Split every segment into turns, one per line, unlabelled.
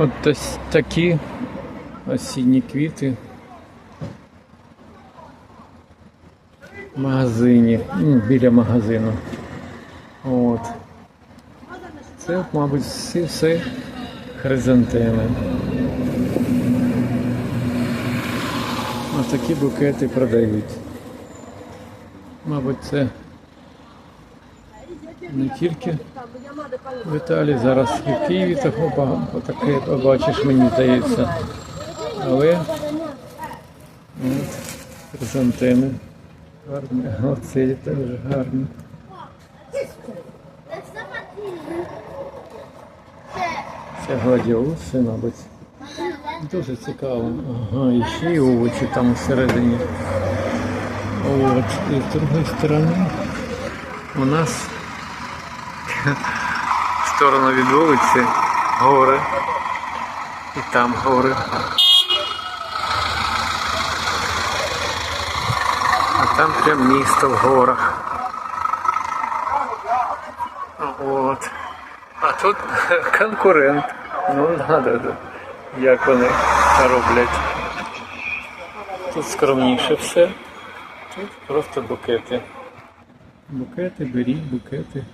От ось такі осінні квіти в магазині, біля магазину. От. Це, мабуть, всі все хризантеми. Ось такі букети продають. Мабуть, це не тільки в Італії, зараз і в Києві такого таке побачиш, мені здається. Але от, хризантеми гарні. Оце теж гарні. Це гладіолуси, мабуть. Дуже цікаво. Ага, і ще й овочі там всередині. От, і з другої сторони у нас в сторону від вулиці гори. І там гори. А там прям місто в горах. От. А тут конкурент. Ну, надо, як вони роблять. Тут скромніше все. Тут просто букети. Букети, беріть, букети.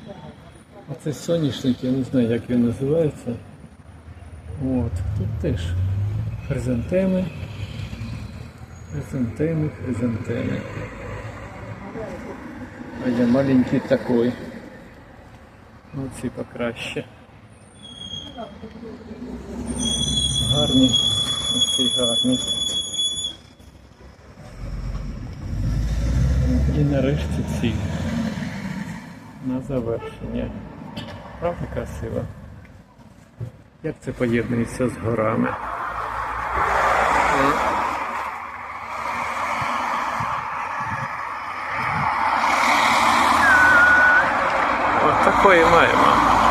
А це соняшник, я не знаю, як він називається. От, тут теж хризантеми. Хризантеми, хризантеми. А я маленький такой. Оці покраще. Гарні. Оці гарні. І нарешті ці. На завершення. Правда красиво? Як це поєднується з горами? Ось такої маємо.